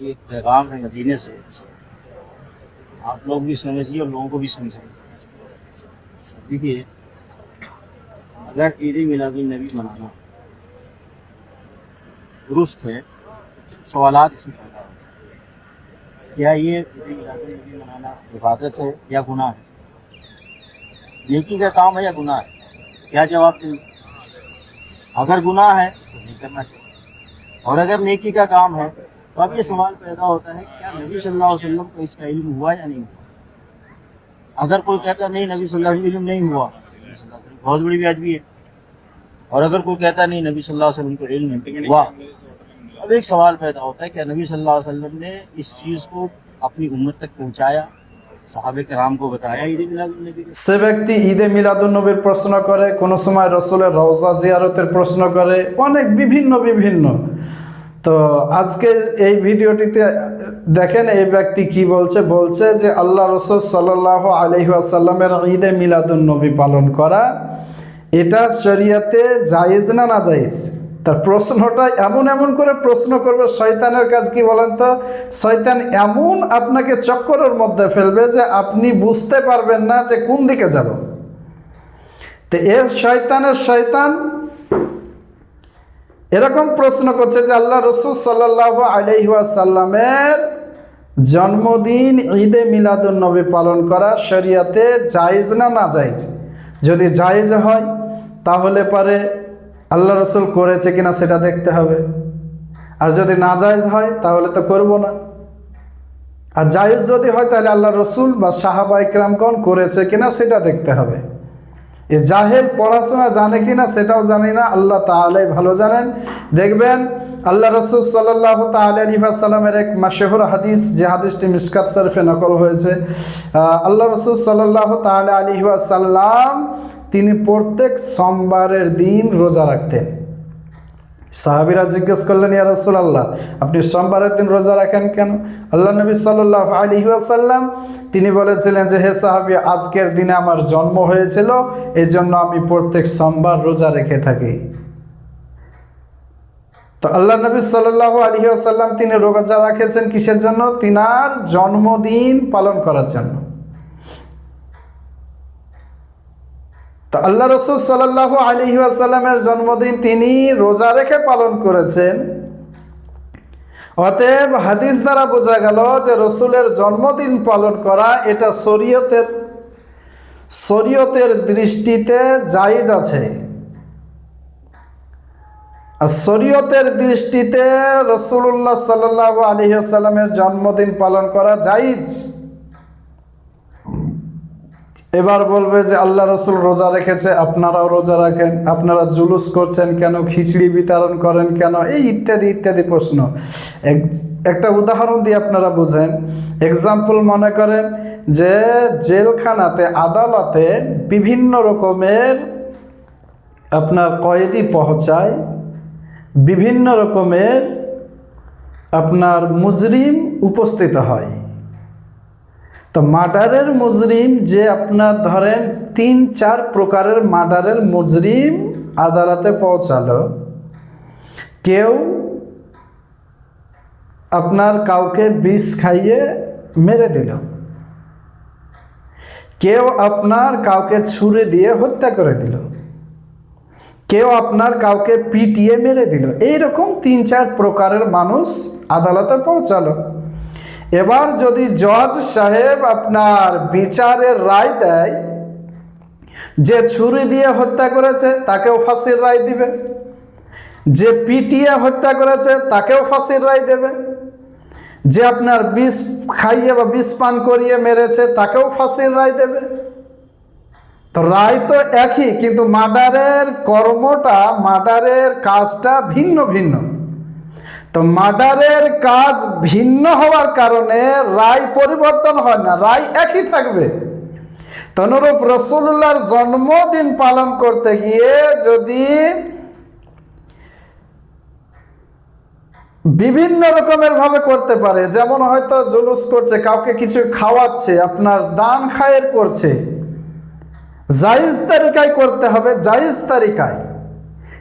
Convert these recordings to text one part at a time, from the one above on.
ये पैगाम है मदीने से। आप लोग भी समझिए और लोगों को भी समझाइए। देखिए, अगर ईद मिलादुल नबी मनाना दुरुस्त है होते क्या ये ईद मिलादुल नबी मनाना इबादत है या गुनाह है? नेकी का काम है या गुनाह है? क्या जवाब दें? अगर गुनाह है तो नहीं करना चाहिए। और अगर नेकी का काम है तो अब ये सवाल पैदा होता है क्या नबी सल्लल्लाहु अलैहि वसल्लम को इसका इल्म हुआ या नहीं हुआ अगर कोई कहता नहीं नबी सल्लल्लाहु अलैहि वसल्लम नहीं हुआ नबी सल्लल्लाहु अलैहि वसल्लम बहुत बड़ी बेअदबी है और अगर कोई कहता नहीं नबी सल्लल्लाहु अलैहि वसल्लम को इल्म हुआ अब एक सवाल पैदा होता है क्या नबी सल्लल्लाहु अलैहि वसल्लम ने इस चीज़ को अपनी उम्मत तक पहुंचाया साहब कराम को बताया ईद मिलादुल नबी के সে ব্যক্তি ঈদে মিলাদুন্নবীর প্রশ্ন করে কোনো সময় রসুলের রওজা জিয়ারতের প্রশ্ন করে অনেক বিভিন্ন বিভিন্ন তো আজকে এই ভিডিওটিতে দেখেন এই ব্যক্তি কি বলছে? বলছে যে আল্লাহ রসুল সাল্লাহ আলহি আসাল্লামের ঈদে মিলাদুন্নবী পালন করা, এটা শরিয়াতে জায়েজ না না জায়েজ? তার প্রশ্নটা এমন এমন করে প্রশ্ন করবে, শয়তানের কাজ কি বলেন তো? শয়তান এমন আপনাকে চক্করের মধ্যে ফেলবে যে আপনি বুঝতে পারবেন না যে কোন দিকে যাব। তো এর শয়তানের শয়তান এরকম প্রশ্ন করছে যে আল্লাহ রসুল সাল্লাহ আলহিহাসাল্লামের জন্মদিন ঈদে মিলাদুল নবী পালন করা শরিয়াতে জায়েজ না না জায়েজ? যদি জায়েজ হয়, তাহলে পরে আল্লাহ রসুল করেছে কিনা সেটা দেখতে হবে। আর যদি না জায়েজ হয়, তাহলে তো করব না। আর জায়েজ যদি হয়, তাহলে আল্লাহ রসুল বা সাহাবা ইকরামগণ করেছে কিনা সেটা দেখতে হবে। এ জাহেল পড়াশোনা জানে কি না সেটাও জানি না, আল্লাহ তালাই ভালো জানেন। দেখবেন, আল্লাহ রসুল সাল্লাহ তালিবাসালামের এক মাসেহর হাদিস, যে হাদিসটি মিসকাত শরীফে নকল হয়েছে। আল্লাহ রসুল সাল্লাহ তাল আলী সাল্লাম তিনি প্রত্যেক সোমবারের দিন রোজা রাখতেন। সাহাবিরা জিজ্ঞেস করলেন, ইয়া রাসূলুল্লাহ, আপনি সোমবারের দিন রোজা রাখেন কেন? আল্লাহ নবী সাল্লাল্লাহু আলাইহি ওয়াসাল্লাম তিনি বলেছিলেন যে, হে সাহাবী, আজকের দিনে আমার জন্ম হয়েছিল এই জন্য আমি প্রত্যেক সোমবার রোজা রেখে থাকি। তো আল্লাহ নবী সাল্লাল্লাহু আলাইহি ওয়াসাল্লাম তিনি রোজা রাখেছেন কিসের জন্য? তিনার জন্মদিন পালন করার জন্য। আল্লাহ রসুল সাল্লাহ আলী আসাল্লামের জন্মদিন তিনি রোজা রেখে পালন করেছেন। অতএব হাদিস দ্বারা বোঝা গেল যে রসুলের জন্মদিন পালন করা এটা শরীয়তের শরীয়তের দৃষ্টিতে জায়েজ আছে। আর শরীয়তের দৃষ্টিতে রসুল্লাহ সাল্লাহ আলী আসাল্লামের জন্মদিন পালন করা জায়েজ। এবার বলবে যে আল্লাহ রসুল রোজা রেখেছে, আপনারাও রোজা রাখেন, আপনারা জুলুস করছেন কেন, খিচড়ি বিতরণ করেন কেন, এই ইত্যাদি ইত্যাদি প্রশ্ন। এক, একটা উদাহরণ দিয়ে আপনারা বুঝেন। এক্সাম্পল মনে করেন যে জেলখানাতে, আদালতে বিভিন্ন রকমের আপনার কয়েদি পৌঁছায়, বিভিন্ন রকমের আপনার মুজরিম উপস্থিত হয়। তো মার্ডারের মুজরিম যে আপনার ধরেন তিন, চার প্রকারের মার্ডারের মুজরিম আদালতে পৌঁছালো। কেউ আপনার কাউকে বিষ খাইয়ে মেরে দিল। কেউ আপনার কাউকে ছুরি দিয়ে হত্যা করে দিল। কেউ আপনার কাউকে পিটিয়ে মেরে দিল। এইরকম তিন, চার প্রকারের মানুষ আদালতে পৌঁছালো। এবার যদি জজ সাহেব আপনার বিচারের রায় দেয়, যে ছুরি দিয়ে হত্যা করেছে, তাকেও ফাঁসির রায় দিবে। যে পিটিয়ে হত্যা করেছে, তাকেও ফাঁসির রায় দেবে। যে আপনার বিষ খাইয়ে বা বিষ পান করিয়ে মেরেছে, তাকেও ফাঁসির রায় দেবে। তো রায় তো একই, কিন্তু মার্ডারের কর্মটা, মার্ডারের কাজটা ভিন্ন ভিন্ন। তো মার্ডারের কাজ ভিন্ন হওয়ার কারণে রায় পরিবর্তন হয় না, রায় একই থাকবে। তনুরূপ রসুল্লাহর জন্মদিন পালন করতে গিয়ে যদি বিভিন্ন রকমের ভাবে করতে পারে, যেমন হয়তো জুলুস করছে, কাউকে কিছু খাওয়াচ্ছে, আপনার দান খায়ের করছে জাইজ তালিকায় করতে হবে জাইজ তালিকায়।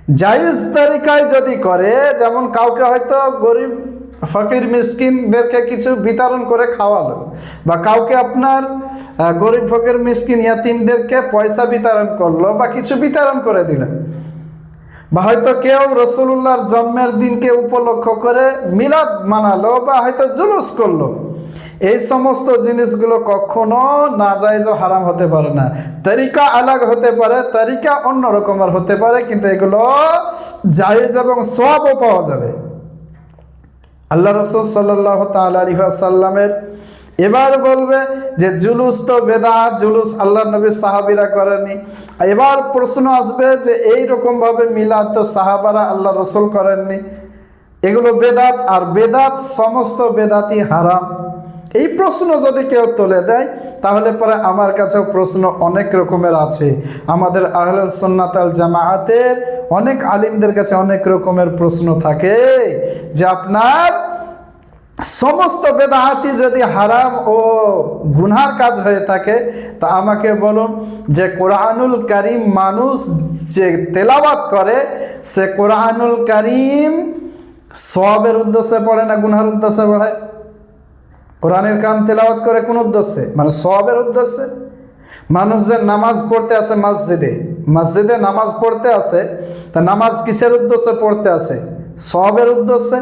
জায়েজ তরিকায় যদি করে, যেমন কাউকে হয়তো গরিব, ফকির, মিসকিনদেরকে কিছু বিতরণ করে খাওয়ালো, বা কাউকে আপনার গরিব, ফকির, মিসকিন, ইয়াতিমদেরকে পয়সা বিতরণ করল, বা কিছু বিতরণ করে দিলেন, বা হয়তো কেউ রসুল্লাহর জন্মের দিনকে উপলক্ষ করে মিলাদ মানালো, বা হয়তো জুলুস করল এই সমস্ত জিনিসগুলো কখনো নাজাইজ ও হারাম হতে পারে না। তরিকা আলাগ হতে পারে, তরিকা অন্য রকমের হতে পারে, কিন্তু এগুলো জায়েজ এবং সবও পাওয়া যাবে। আল্লাহ রসুল সাল্লাহ তাল্লামের এবার বলবে যে, জুলুস তো বেদাত, জুলুস আল্লাহ নবী সাহাবিরা করেনি এবার প্রশ্ন আসবে যে এই রকমভাবে মিলাদ তো সাহাবারা আল্লাহ রসুল করেননি। এগুলো বেদাত, আর বেদাত, সমস্ত বেদাতি হারাম। এই প্রশ্ন যদি কেউ তুলে দেয়, তাহলে পরে আমার কাছেও প্রশ্ন অনেক রকমের আছে। আমাদের আহল সন্ন্যাতাল জামায়াতের অনেক আলিমদের কাছে অনেক রকমের প্রশ্ন থাকে যে আপনার সমস্ত বেদাহাতি যদি হারাম ও গুনহার কাজ হয়ে থাকে, তা আমাকে বলুন যে কোরআনুল কারিম মানুষ যে তেলাওয়াত করে, সে কোরআনুল কারিম সবের উদ্দেশ্যে পড়ে না গুনহার উদ্দেশ্যে পড়ে? কোরআনের কাম তেলাওয়াত করে কোন উদ্দেশ্যে? মানে সবের উদ্দেশ্যে? মানুষ যে নামাজ পড়তে আছে মসজিদে। মসজিদে নামাজ পড়তে আছে তা নামাজ কিসের উদ্দেশ্যে পড়তে আছে সবের উদ্দেশ্যে?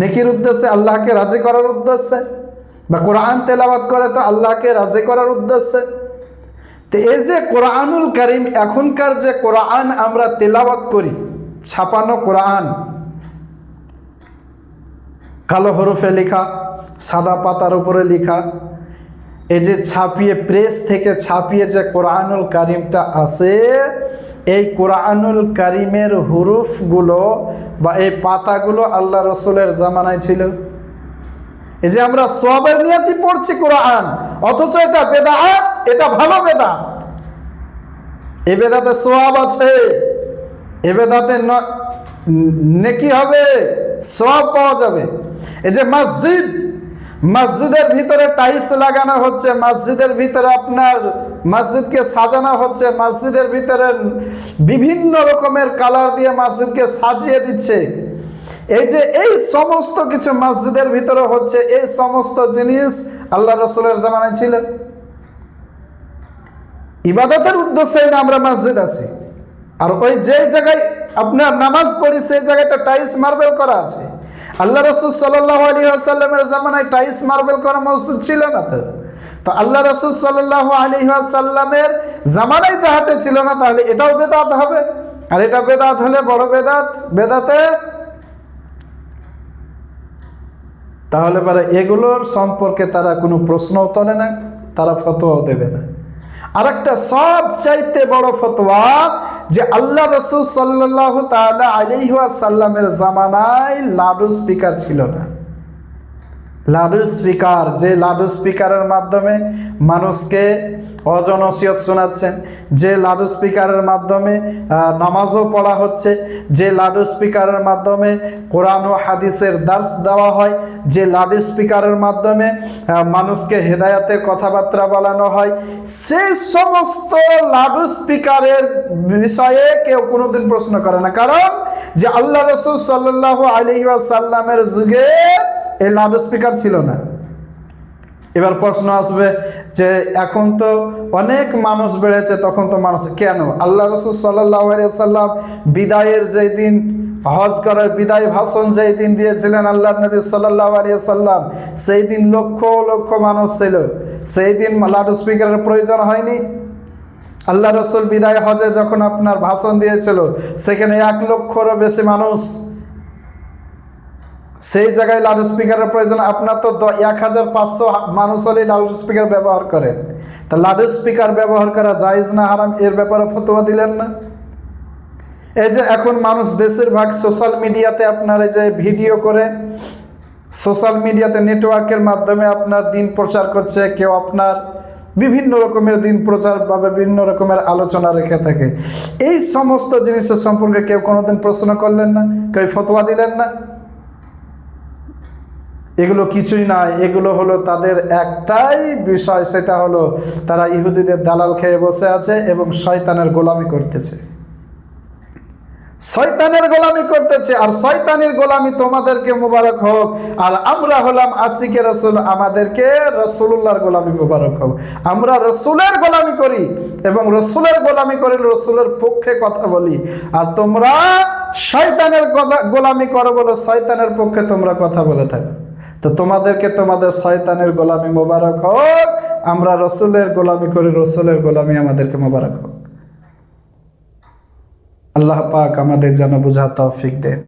নেকির উদ্দেশ্যে? আল্লাহকে রাজি করার উদ্দেশ্যে? বা কোরআন তেলাওয়াত করে তো আল্লাহকে রাজি করার উদ্দেশ্যে? তো এই যে কোরআনুল করিম, এখনকার যে কোরআন আমরা তেলাওয়াত করি, ছাপানো কোরআন, কালো হরফে লেখা সাদা পাতার উপরে লেখা, এই যে ছাপিয়ে, প্রেস থেকে ছাপিয়ে যে কোরআনুল কারিমটা আসে এই কোরআনুল কারিমের হুরুফগুলো বা এই পাতাগুলো আল্লাহ রসুলের জামানায় ছিল। এই যে আমরা সবের নিয়াতি পড়ছি কোরআন, অথচ এটা বেদাত, এটা ভালো বেদাত। এ বেদাতে সোয়াব আছে, এ বেদাতে নেকি হবে সব পাওয়া যাবে। এই যে মসজিদ মসজিদের ভিতরে টাইলস লাগানো হচ্ছে, মসজিদের ভিতরে আপনার মসজিদকে সাজানো হচ্ছে, মসজিদের ভিতরে বিভিন্ন রকমের কালার দিয়ে মসজিদকে সাজিয়ে দিচ্ছে। এই যে এই সমস্ত কিছু মসজিদের ভিতরে হচ্ছে, এই সমস্ত জিনিস আল্লাহ রসুলের জামানায় ছিল। ইবাদতের উদ্দেশ্যে না আমরা মসজিদ আছি। আর ওই যে জায়গায় আপনার নামাজ পড়ি, সেই জায়গায় তো টাইলস, মার্বেল করা আছে। আল্লাহ রসুল সাল্লাহ জামানায় টাইস মার্বেল করা মসজিদ ছিল না তো? তো আল্লাহ রসুল সাল্লাহ আলী আসাল্লামের জামানায় যাহাতে ছিল না, তাহলে এটাও বেদাত হবে? আর এটা বেদাত হলে বড় বেদাত, বেদাতে? তাহলে পরে এগুলোর সম্পর্কে তারা কোনো প্রশ্নও তোলে না, তারা ফতোয়াও দেবে না। আরেকটা সব চাইতে বড় ফতোয়া যে আল্লাহ রসুল সাল্লাহ তালা আলিহাসাল্লামের সাল্লামের জামানায় লাডু স্পিকার ছিল না। লাউড স্পিকার, যে লাউড স্পিকারের মাধ্যমে মানুষকে অজনসিয়ত শোনাচ্ছেন, যে লাউড স্পিকারের মাধ্যমে নামাজও পড়া হচ্ছে, যে লাউড স্পিকারের মাধ্যমে কোরআন ও হাদিসের দার্স দেওয়া হয়, যে লাউড স্পিকারের মাধ্যমে মানুষকে হেদায়াতের কথাবার্তা বলানো হয় সেই সমস্ত লাউড স্পিকারের বিষয়ে কেউ কোনোদিন প্রশ্ন করে না। কারণ যে আল্লাহ রসুল সাল্লাহ আলহি সাল্লামের যুগে এই লাউড স্পিকার ছিল না। এবার প্রশ্ন আসবে যে এখন তো অনেক মানুষ বেড়েছে, তখন তো মানুষ কেন? আল্লাহ রসুল সাল্লাহ সাল্লাম বিদায়ের যেই দিন, হজ করার বিদায় ভাষণ যেই দিন দিয়েছিলেন আল্লাহ নবী সাল্লাহ আলিয়া সাল্লাম সেই দিন লক্ষ লক্ষ মানুষ ছিল। সেই দিন লাউড স্পিকারের প্রয়োজন হয়নি। আল্লাহ রসুল বিদায় হজে যখন আপনার ভাষণ দিয়েছিল, সেখানে এক লক্ষরও বেশি মানুষ সেই জায়গায় লাউড স্পিকারের প্রয়োজন, আপনার তো এক হাজার পাঁচশো মানুষ হলেই লাউড স্পিকার ব্যবহার করেন। তা লাউড স্পিকার ব্যবহার করা জায়েজ না হারাম? এর ব্যাপারে ফতোয়া দিলেন না? এই যে এখন মানুষ বেশিরভাগ সোশ্যাল মিডিয়াতে আপনার এই যে ভিডিও করে সোশ্যাল মিডিয়াতে নেটওয়ার্কের মাধ্যমে আপনার দিন প্রচার করছে, কেউ আপনার বিভিন্ন রকমের দিন প্রচার বা বিভিন্ন রকমের আলোচনা রেখে থাকে। এই সমস্ত জিনিসের সম্পর্কে কেউ কোনোদিন প্রশ্ন করলেন না? কেউ ফতোয়া দিলেন না? এগুলো কিছুই না এগুলো হলো তাদের একটাই বিষয়, সেটা হলো তারা ইহুদিদের দালাল খেয়ে বসে আছে এবং শয়তানের গোলামি করতেছে। শয়তানের গোলামি করতেছে, আর শয়তানের গোলামি তোমাদেরকে মোবারক হোক, আর আমরা হলাম আসিকে রসুল, আমাদেরকে রসুল্লাহর গোলামি মোবারক হোক। আমরা রসুলের গোলামি করি এবং রসুলের গোলামি করি রসুলের পক্ষে কথা বলি, আর তোমরা শয়তানের গোলামি করো বলো শয়তানের পক্ষে তোমরা কথা বলে থাকো। তো তোমাদেরকে তোমাদের শয়তানের গোলামি মোবারক হোক, আমরা রসুলের গোলামি করি, রসুলের গোলামি আমাদেরকে মোবারক হোক। আল্লাহ পাক আমাদের যেন বুঝা তৌফিক দেন।